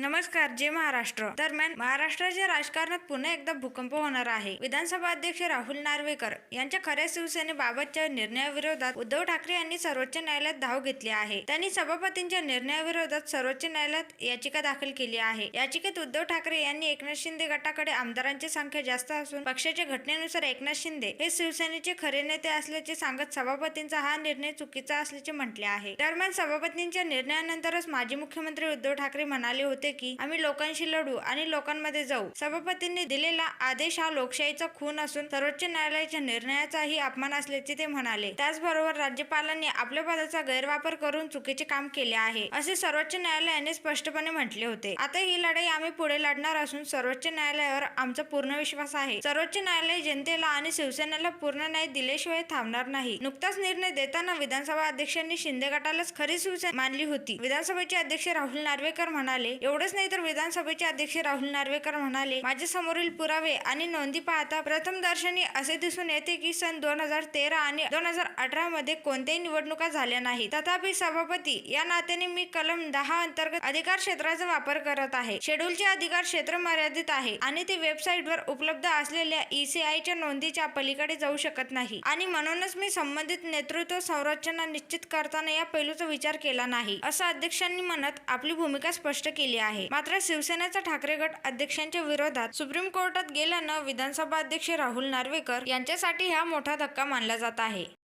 नमस्कार जय महाराष्ट्र. दरम्यान महाराष्ट्राच्या राजकारणात पुन्हा एकदा भूकंप होणार आहे. विधानसभा अध्यक्ष राहुल नार्वेकर यांच्या खऱ्या शिवसेनेबाबतच्या निर्णयाविरोधात उद्धव ठाकरे यांनी सर्वोच्च न्यायालयात धाव घेतली आहे. त्यांनी सभापतींच्या निर्णयाविरोधात सर्वोच्च न्यायालयात याचिका दाखल केली आहे. याचिकेत उद्धव ठाकरे यांनी एकनाथ शिंदे गटाकडे आमदारांची संख्या जास्त असून पक्षाच्या घटनेनुसार एकनाथ शिंदे हे शिवसेनेचे खरे नेते असल्याचे सांगत सभापतींचा हा निर्णय चुकीचा असल्याचे म्हटले आहे. दरम्यान सभापतींच्या निर्णयानंतरच माजी मुख्यमंत्री उद्धव ठाकरे म्हणाले होते की आम्ही लोकांशी लढू आणि लोकांमध्ये जाऊ. सभापतींनी दिलेला आदेश हा लोकशाहीचा खून असून सर्वोच्च न्यायालयाच्या निर्णयाचाही अपमान असल्याचे ते म्हणाले. त्याचबरोबर राज्यपालांनी आपल्या पदाचा गैरवापर करून चुकीचे काम केले आहे असे सर्वोच्च न्यायालयाने स्पष्टपणे म्हटले होते. आता ही लढाई आम्ही पुढे लढणार असून सर्वोच्च न्यायालयावर आमचा पूर्ण विश्वास आहे. सर्वोच्च न्यायालय जनतेला आणि शिवसेनेला पूर्ण न्याय दिल्याशिवाय थांबणार नाही. नुकताच निर्णय देताना विधानसभा अध्यक्षांनी शिंदे गटालाच खरी शिवसेना मानली होती. विधानसभेचे अध्यक्ष राहुल नार्वेकर म्हणाले एवढंच नाही तर विधानसभेचे अध्यक्ष राहुल नार्वेकर म्हणाले माझ्या समोरील पुरावे आणि नोंदी पाहता प्रथम दर्शनी असे दिसून येते की सन दोन हजार तेरा आणि दोन हजार अठरा मध्ये कोणत्याही निवडणुका झाल्या नाहीत. तथापि सभापती या नात्याने मी कलम दहा अंतर्गत अधिकार क्षेत्राचा वापर करत आहे. शेड्यूलचे अधिकार क्षेत्र मर्यादित आहे आणि ते वेबसाईटवर उपलब्ध असलेल्या ईसीआयच्या नोंदीच्या पलीकडे जाऊ शकत नाही. आणि म्हणूनच मी संबंधित नेतृत्व संरचना निश्चित करताना या पैलूचा विचार केला नाही. असं अध्यक्षांनी म्हणत आपली भूमिका स्पष्ट केली केली आहे. मात्र शिवसेनेचा ठाकरे गट अध्यक्षांच्या विरोधात सुप्रीम कोर्टात गेल्यानं विधानसभा अध्यक्ष राहुल नार्वेकर यांच्यासाठी हा मोठा धक्का मानला जात आहे.